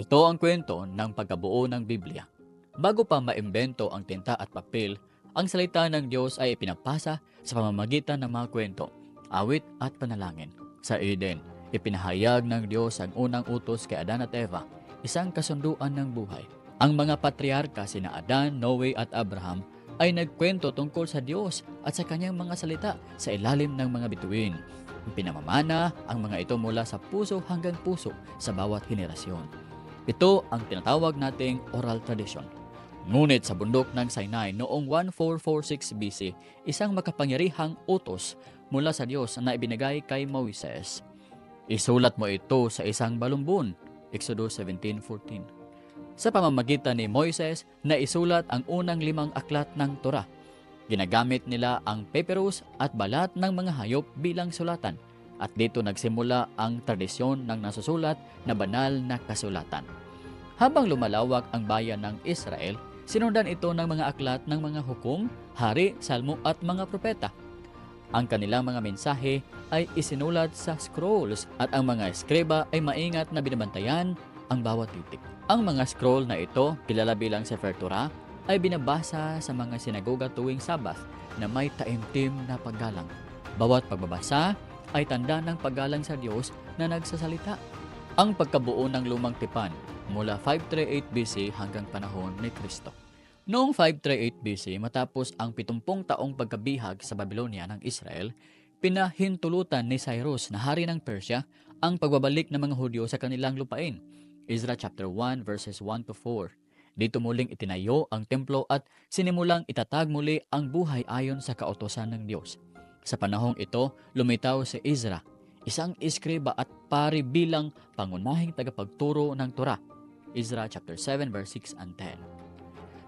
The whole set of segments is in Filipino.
Ito ang kwento ng pagkabuo ng Biblia. Bago pa maimbento ang tinta at papel, ang salita ng Diyos ay ipinapasa sa pamamagitan ng mga kwento, awit at panalangin. Sa Eden, ipinahayag ng Diyos ang unang utos kay Adan at Eva, isang kasunduan ng buhay. Ang mga patriarka sina Adan, Noe at Abraham ay nagkwento tungkol sa Diyos at sa kanyang mga salita sa ilalim ng mga bituin. Pinamamana ang mga ito mula sa puso hanggang puso sa bawat henerasyon. Ito ang tinatawag nating oral tradition. Ngunit sa bundok ng Sinai noong 1446 BC, isang makapangyarihang utos mula sa Diyos na ibinigay kay Moises. Isulat mo ito sa isang balumbon, Exodus 17.14. Sa pamamagitan ni Moises na isulat ang unang limang aklat ng Torah. Ginagamit nila ang papyrus at balat ng mga hayop bilang sulatan at dito nagsimula ang tradisyon ng nasusulat na banal na kasulatan. Habang lumalawak ang bayan ng Israel, sinundan ito ng mga aklat ng mga hukom, hari, salmo at mga propeta. Ang kanilang mga mensahe ay isinulat sa scrolls at ang mga eskreba ay maingat na binabantayan ang bawat titik. Ang mga scroll na ito, kilala bilang Sefer Torah, ay binabasa sa mga sinagoga tuwing Sabath na may taimtim na paggalang. Bawat pagbabasa ay tanda ng paggalang sa Diyos na nagsasalita. Ang pagkabuo ng lumang tipan mula 538 BC hanggang panahon ni Kristo. Noong 538 BC, matapos ang 70 taong pagkabihag sa Babylonia ng Israel, pinahintulutan ni Cyrus na hari ng Persia ang pagbabalik ng mga Hudyo sa kanilang lupain. Ezra chapter 1 verses 1 to 4. Dito muling itinayo ang templo at sinimulang itatag muli ang buhay ayon sa kautosan ng Diyos. Sa panahong ito, lumitaw si Ezra, isang iskriba at pari bilang pangunahing tagapagturo ng Torah. Ezra chapter 7 verse 6 and 10.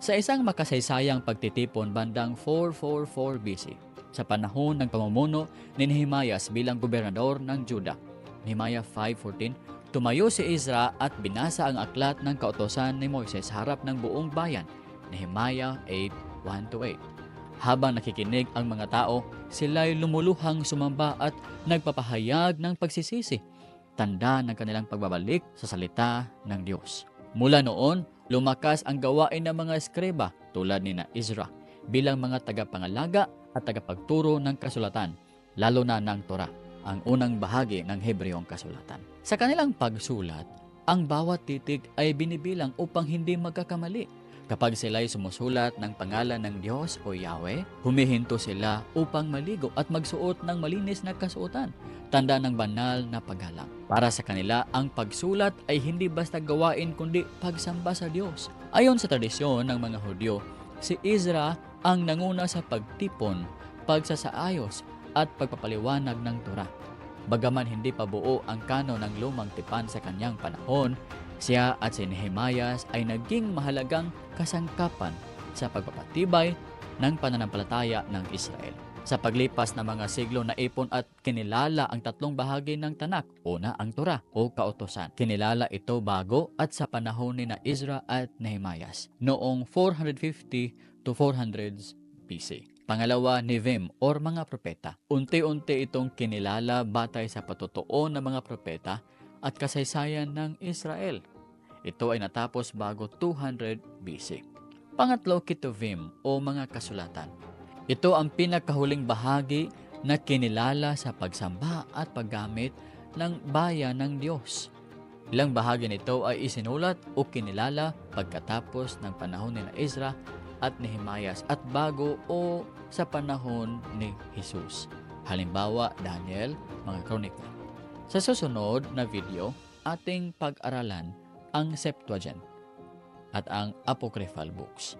Sa isang makasaysayang pagtitipon bandang 444 BC, sa panahon ng pamumuno ni Nehemias bilang gobernador ng Juda, Nehemiah 5.14, tumayo si Ezra at binasa ang aklat ng kautosan ni Moises harap ng buong bayan, Nehemiah 8.1-8. Habang nakikinig ang mga tao, sila'y lumuluhang sumamba at nagpapahayag ng pagsisisi, tanda ng kanilang pagbabalik sa salita ng Diyos. Mula noon, lumakas ang gawain ng mga eskreba tulad ni na Ezra bilang mga tagapangalaga at tagapagturo ng kasulatan, lalo na ng Torah, ang unang bahagi ng Hebreong kasulatan. Sa kanilang pagsulat, ang bawat titik ay binibilang upang hindi magkakamali. Kapag sila'y sumusulat ng pangalan ng Diyos o Yahweh, humihinto sila upang maligo at magsuot ng malinis na kasuotan, tanda ng banal na paggalang. Para sa kanila, ang pagsulat ay hindi basta gawain kundi pagsamba sa Diyos. Ayon sa tradisyon ng mga Hudyo, si Ezra ang nanguna sa pagtipon, pagsasaayos at pagpapaliwanag ng Torah. Bagaman hindi pa buo ang kano ng lumang tipan sa kanyang panahon, siya at si Nehemias ay naging mahalagang kasangkapan sa pagpapatibay ng pananampalataya ng Israel. Sa paglipas ng mga siglo na ipon at kinilala ang tatlong bahagi ng tanak. Una, ang Torah o kautosan. Kinilala ito bago at sa panahon ni na Ezra at Nehemias noong 450 to 400 BC. Pangalawa, Nevim or mga propeta. Unti-unti itong kinilala batay sa patotoo ng mga propeta at kasaysayan ng Israel. Ito ay natapos bago 200 BC. Pangatlo, Kituvim o mga kasulatan. Ito ang pinakahuling bahagi na kinilala sa pagsamba at paggamit ng bayan ng Diyos. Ilang bahagi nito ay isinulat o kinilala pagkatapos ng panahon ni Ezra at Nehemias at bago o sa panahon ni Jesus. Halimbawa, Daniel, mga kronika. Sa susunod na video, ating pag-aralan ang Septuagint at ang Apocryphal books.